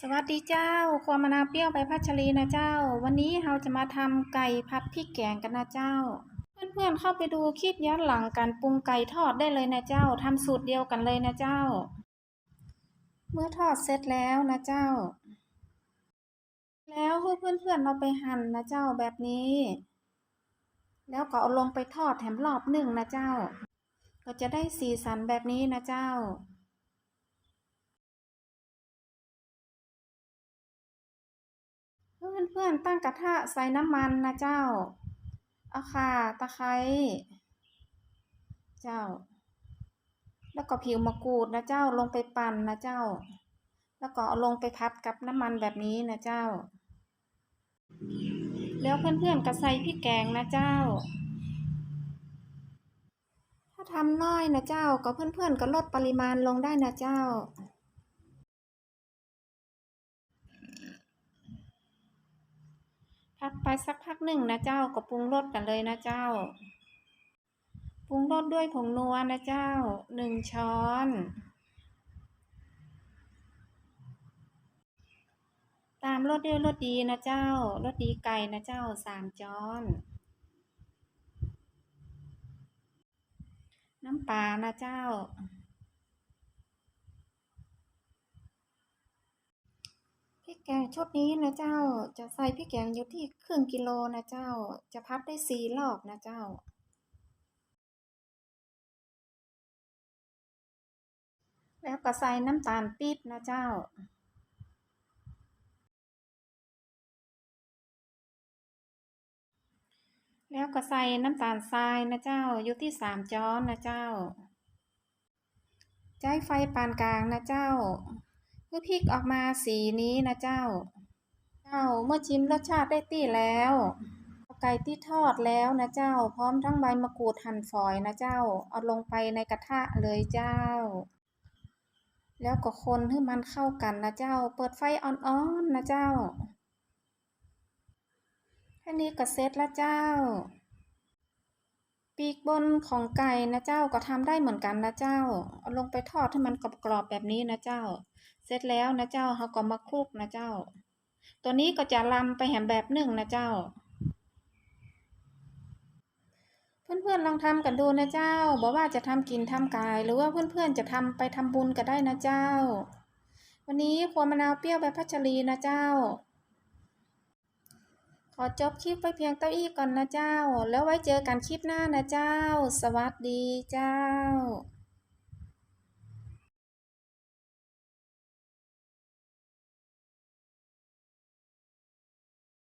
สวัสดีเจ้าความมะนาวเปรี้ยวใบพัชรีนะเจ้า วันนี้เราจะมาทำไก่ผัดพริกแกงกันนะเจ้า เพื่อนๆเข้าไปดูคลิปย้อนหลังการปรุงไก่ทอดได้เลยนะเจ้าทำสูตรเดียวกันเลยนะเจ้า เมื่อทอดเสร็จแล้วนะเจ้า แล้วให้เพื่อนๆเราไปหั่นนะเจ้าแบบนี้ แล้วก็เอาลงไปทอดแถมรอบหนึ่งนะเจ้า ก็จะได้สีสันแบบนี้นะเจ้า เพื่อนๆตั้งกระทะใส่น้ำมันนะเจ้าเอาข่าตะไคร้เจ้า แล้วก็ผิวมะกรูดนะเจ้าลงไปปั่นนะเจ้า แล้วก็เอาลงไปพัดกับน้ำมันแบบนี้นะเจ้า แล้วเพื่อนๆก็ใส่พริกแกงนะเจ้า ถ้าทำน้อยนะเจ้าก็เพื่อนๆก็ลดปริมาณลงได้นะเจ้า พักไปสักพักหนึ่งนะเจ้าก็ปรุงรสกันเลยนะเจ้า ปรุงรสด้วยผงนัวนะเจ้าหนึ่งช้อนตามรสด้วยรสดีนะเจ้ารสดีไก่นะเจ้าสามช้อน น้ำปลานะเจ้า พริก แกงชุดนี้นะเจ้าจะใส่พริกแกงอยู่ที่ครึ่งกิโลนะเจ้า จะพัดได้สี่รอบนะเจ้า แล้วก็ใส่น้ำตาลปี๊บนะเจ้า แล้วก็ใส่น้ำตาลทรายนะเจ้าอยู่ที่สามช้อนนะเจ้า ใช้ไฟปานกลางนะเจ้า เพื่อพริกออกมาสีนี้นะเจ้า เจ้าเมื่อชิมรสชาติได้ตี้แล้วไก่ที่ทอดแล้วนะเจ้า พร้อมทั้งใบมะกรูดหั่นฝอยนะเจ้า เอาลงไปในกระทะเลยเจ้า แล้วก็คนให้มันเข้ากันนะเจ้า เปิดไฟอ่อนๆนะเจ้าแค่นี้ก็เสร็จแล้วเจ้า ปีกบนของไก่นะเจ้าก็ทำได้เหมือนกันนะเจ้า เอาลงไปทอดให้มันกรอบๆแบบนี้นะเจ้า เสร็จแล้วนะเจ้าเขาก็มาคลุกนะเจ้า ตัวนี้ก็จะลำไปแหมแบบหนึ่งนะเจ้า เพื่อนๆลองทำกันดูนะเจ้าบอกว่าจะทำกินทำกาย หรือว่าเพื่อนๆจะทำไปทำบุญก็ได้นะเจ้า วันนี้ครัวมะนาวเปรี้ยวแบบพัชรีนะเจ้า ขอจบคลิปไว้เพียงเต้าอี้ก่อนนะเจ้า แล้วไว้เจอกันคลิปหน้านะเจ้า สวัสดีเจ้า